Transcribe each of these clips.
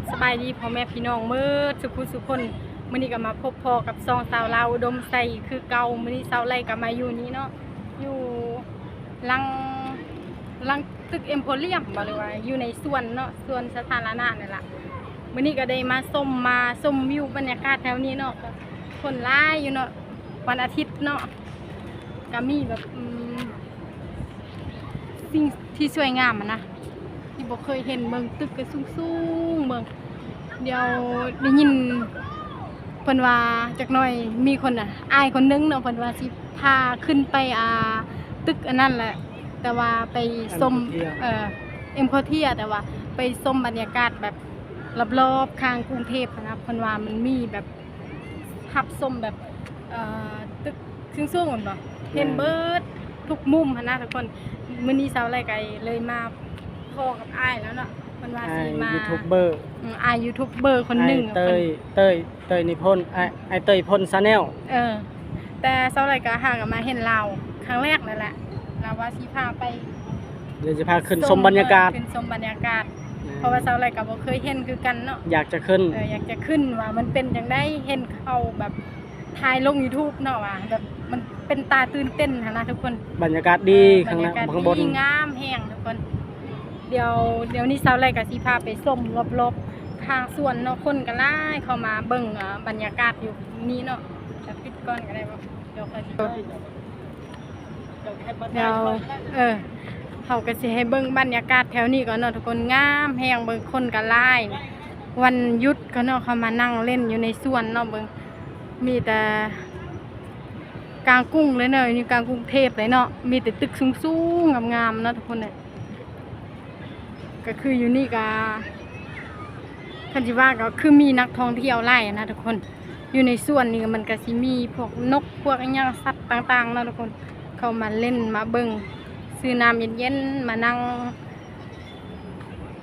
บสบายดีพ่อแม่พี่น้องเมื่อสุขุสุคนมื้อนี้ก็มาพบพอกับซองสาวลาวอุดมใส่คือเก่ามื้อนี้สาวไล่ก็มาอยู่นี้เนาะอยู่ลังลังตึกเอ็มโพเรียมบ่เลยว่าอยู่ในส่วนเนาะส่วนสถาธารณะนั่นล่ะมื้อนี้ก็ได้มาส้มมาส้มวิวบรรยากาศแถวนี้เนาะคนหลายอยู่เนาะวันอาทิตย์เนาะก็มีแบบสิ่งที่สวยงามนะ ที่บอกเคยเห็นเมืองตึกก็สูงๆเมืองเดี๋ยวได้ยินเพิ่นว่าจักหน่อยมีคนอะอายคนนึงเนาะเพิ่นว่าสิพาขึ้นไปอ่าตึกอันนั้นแหละ แต่ว่าไปชม Empire เอ่อเอ็มโคเทียแต่ว่าไปชมบรรยากาศแบบรอบๆข้างกรุงเทพอะนะเพิ่นว่ามันมีแบบหับชมแบบเอ่อตึกสูงๆเหมือนบ่เห็นเบิดทุกมุมหั้นนะทุกคนมื้อนี้เช้าไรไกเลยมา พ่อกับอ้ายแล้วเนาะมันว่าไอ้สิมายูทูบเบอร์อืมอ้ายยูทูบเบอร์คนหนึ่งไอ้เต้ยเต้ยเต้ยนิพนธ์ไอ้ไอ้เต้ยพลซาแนลเออ แต่เช้าไรก็หากับมาเห็นเราครั้งแรกนั่นแหละ เราว่าสิพาไปเดี๋ยวจะพาขึ้นชมบรรยากาศขึ้นชมบรรยากาศ เพราะว่าเช้าไรก็บ่เคยเห็นคือกันเนาะอยากจะขึ้นเอออยากจะขึ้นว่ามันเป็นจังได้เห็นเขาแบบถ่ายลง YouTube เนาะว่าแบบมันเป็นตาตื่นเต้นหั้นนะทุกคน บรรยากาศดีเออข้างบรรหน้ายากาศข้างบนดีงามแห้งทุกคน เดี๋ยวเดี๋ยวนี้เช้าไรก็สิพาไปส้มรอบๆทางสวนเนาะคนก็ไล่เข้ามาเบิ่งบรรยากาศอยู่นี่เนาะจะปิดก่อนก็ได้บ่เดี๋ยวค่อยเดี๋ยวเออเขาก็สิให้เบิ่งบรรยากาศแถวนี้ก่อนเนาะทุกคนงามแหงเบิ่งคนก็ไล่วันหยุดก็เนาะเขามานั่งเล่นอยู่ในสวนเนาะเบิ่งมีแต่กลางกุ้งเลยเนาะอยู่กลางกรุงเทพเลยเนาะมีแต่ตึกสูงๆงามๆเนาะทุกคนเนี่ย ก็คืออยู่นี่ก็คันจิว่าก็คือมีนักท่องเที่ยวไล่นะทุกคน อยู่ในส่วนนี้มันก็สิมีพวกนกพวกอิหยังสัตว์ต่างๆนะทุกคน เข้ามาเล่นมาเบิ่งซื้อน้ำเย็นๆมานั่ง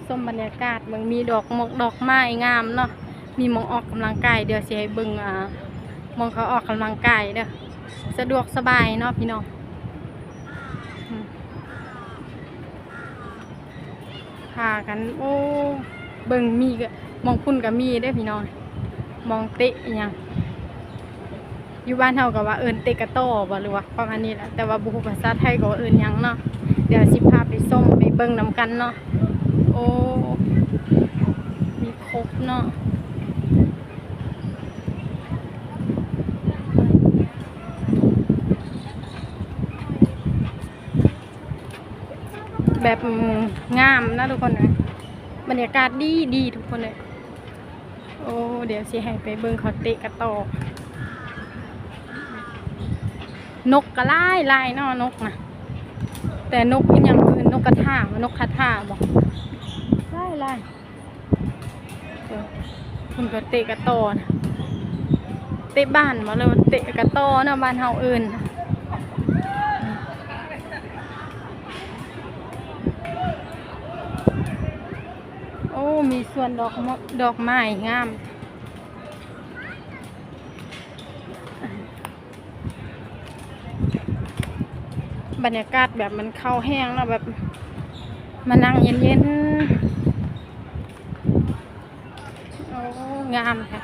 ชมบรรยากาศเบิ่งมีดอกมกดอกไม้งามเนาะมีมองออกกำลังกายเดี๋ยวสิให้เบิ่งอ่ามองเขาออกกำลังกายเด้อสะดวกสบายเนาะพี่น้องอืม พากัน โอ้ เบิ่งมีก็มองพุ่นก็มีได้พี่น้อง มองเตะอหยังอยู่บ้านเฮากับว่าเอินเตะกะโต้บ่หรือว่าประมาณนี้แหละแต่ว่าบุคภาษาไทยก็เอินยังเนาะเดี๋ยวสิพาไปส้มไปเบิ่งนำกันเนาะโอ้มีครบเนาะ แบบงามนะทุกคนนะบรรยากาศดีดีทุกคนเลยโอ้เดี๋ยวสิให้ไปเบิ่งเขาเตะกระตอกนกกระไล่ไล่นาะนกนะแต่นกยังคือนกกระทานกคาทาบอกไล่ไล่คุณก็เตะกระตอนะเตะบ้านมาเลยเตะกระตอนะบ้านเฮาเอิ้นโอ้ มี ส่วนดอกมะดอกไม้งาม บรรยากาศแบบมันเข้าแห้งแล้วแบบมานั่งเย็นๆ โอ้ งามแท้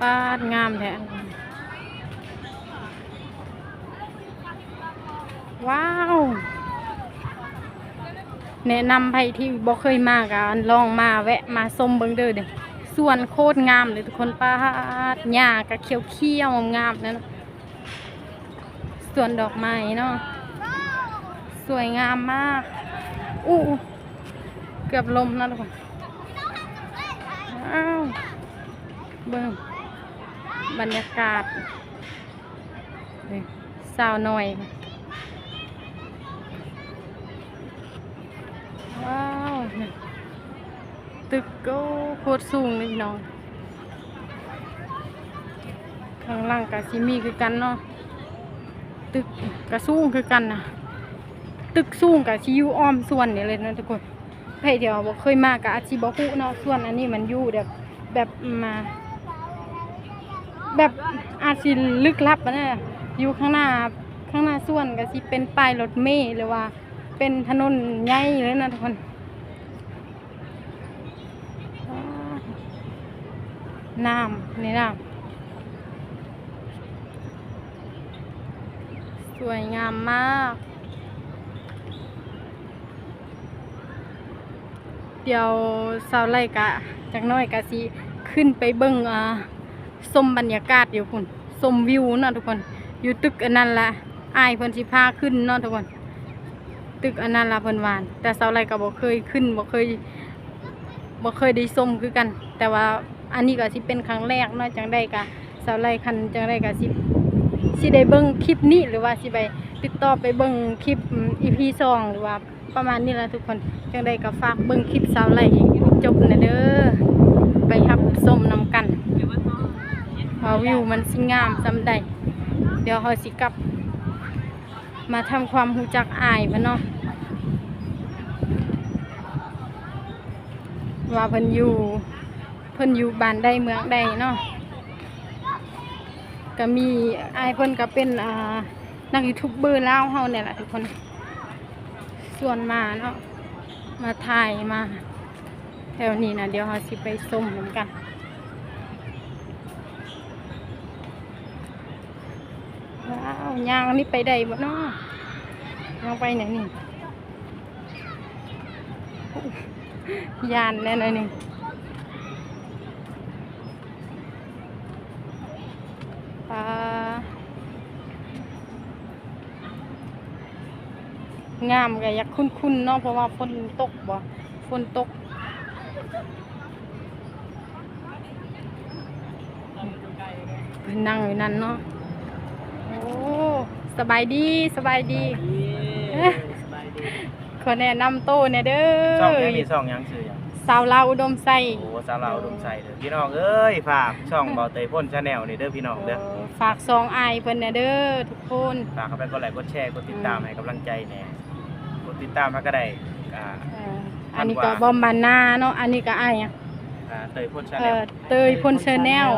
ปาดงามแท้ว้าว แนะนำไปที่บ่เคยมากันลองมาแวะมาส้มเบิงเด้อเด้อส่วนโคตรงามเลยทุกคนป้าหญ้าก็เขียวเขียวๆงามนั่นส่วนดอกไม้เนาะสวยงามมากอู้เกือบลมนะทุกคนอ้าวเบิ่งบรรยากาศนี่สาวหน่อยค่ะ ว้าว ตึกก็โคตรสูงเลยพี่น้อง ข้างล่างกับซิมีคือกันเนาะ ตึกกระสูงคือกันนะตึกสูงกับชิอยูอ้อมส่วนนี่เลยนะทุกคนใครเดี๋ยวบอกเคยมากับอาชีบอคุเนาะส่วนอันนี้มันอยู่แบบแบบมา แบบอาชีลึกลับอะนะอยู่ข้างหน้าข้างหน้าส่วนก็สิเป็นป้ายรถเมล์หรือว่า เป็นถนนใหญ่เลยนะทุกคนอ่า น้ำนี่น้ำสวยงามมาก เดี๋ยวเสาไล่กะจากน้อยกะสิขึ้นไปเบิ่งอ่าชมบรรยากาศอยู่พุ่นชมวิวเนาะทุกคนอยู่ตึกอันนั้นละอายเพิ่นสิพาขึ้นเนาะทุกคน ตึกอันนั้นละเพิ่นวาน แต่เสาไล่ก็บ่เคยขึ้นบ่เคยบ่เคยได้ชมคือกัน แต่ว่า อันนี้ก็สิเป็นครั้งแรกเนาะจังได้กะเสาไลคันจังได้กะสิสิได้เบิ่งคลิปนี้หรือว่าสิไปติดต่อไปเบิ่งคลิปอืม EP 2หรือว่าประมาณนี้ละทุกคนจังได้ก็ฝากเบิ่งคลิปสาไลจบนะเด้อไปรับชมนำกันว่าวิวมันสิงามซำใดเดี๋ยวเฮาสิกลับ มาทำความรู้จักอายพิ่นเนาะว่าเพิ่นอยู่ พิ่นอยู่บ้านใดเมืองใดเนาะก็มีไอเพิ่นก็เป็นอ่านักยูทูบเบอร์ล่าเฮาเนี่ยแหละทุกคนส่วนมาเนาะมาถ่ายมาแถวนี้นะเดี๋ยวเฮาสิไปส้มเหมือนกันว้าวยางนนี้ไปได้บ่เนาะยางไปไหนนี่ยานแน่นอนนี่ปลา งามก็อยากคุ้นๆเนาะเพราะว่าฝนตกบ่ฝนตกเพิ่นนั่งอยู่นั่นเนาะโอ้สบายดีสบายดีสบายดีขอแนะนำโตเนี่ยเด้ช่องอยังมีช่องยังชื่อยังสาวลาวอุดมไซโอ้สาวเราวดมใส่เด้อพี่น้องเอ้ยฝากช่องเบาเตยพ่นชาแนลนี่เด้อพี่น้องเด้อฝากซองอายเพิ่นเนี่ยเด้อทุกคน ฝากเข้าไปกดไลค์กดแชร์กดติดตามให้กำลังใจแหน่กด ติดตามมาก็ได้อ่าเอ่ออันนี้ก็บอมบานนาเนาะอันนี้ก็อายอะอ่าเตยพ่นชาเอแนลอเตยพลเชอร์แนล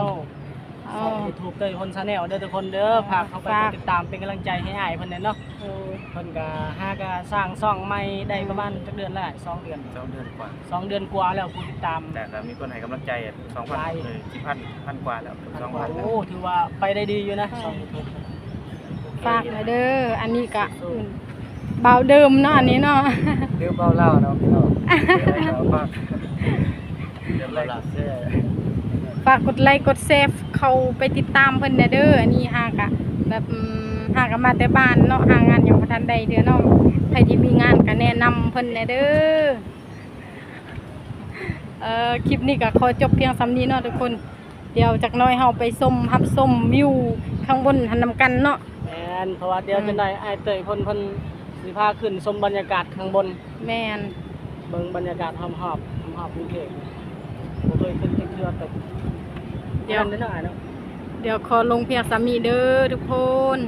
ช่องยูทูบเตยพลชาแนลเด้อทุกคนเด้อฝากเข้าไปฝากติดตามเป็นกำลังใจให้อ้ายเพิ่นแน่เนาะเพิ่นก็หาก็สร้างช่องใหม่ได้ประมาณจักเดือนแล้วสองเดือนสองเดือนกว่า สองเดือนกว่าแล้วผู้ติดตาม แต่ก็มีคนให้กำลังใจสองพันหลายเลยสิบพันพันกว่าแล้วสองพันโอ้ถือว่าไปได้ดีอยู่นะช่องยูทูบฝากหน่อยเด้ออันนี้ก็ เบาเดิมเนาะอันนี้เนาะเรียวเบาเล่าเนาะพี่น้องเดือนแรกฝากกดไลค์กดแชร์เข้าไปติดตามเพิ่นเนี่ยเด้ออันนี้หากะแบบอืมหากะมาแต่บ้านเนาะหางานยังบ่ทันได้เด้อเนาะใครที่มีงานก็แนะนำเพิ่นเนี่ยเด้อเอ่อคลิปนี้ก็ขอจบเพียงสำนี้เนาะทุกคน เดี๋ยวจากหน้อยเฮาไปส้มรับส้มวิวข้างบนหันนำกันเนาะแม่นเพราะว่าเดี๋ยวจะได้อ้ายเตยเพิ่นเพิ่น สิพาขึ้นชมบรรยากาศข้างบน แม่นเบิ่งบรรยากาศหอมๆหอมๆกรุงเทพบ่เคยขึ้นจักเทื่อแต่เดี๋ยวนั้นเนาะอ้ายเนาะเดี๋ยวขอลงเพียงสามีเด้อทุกคน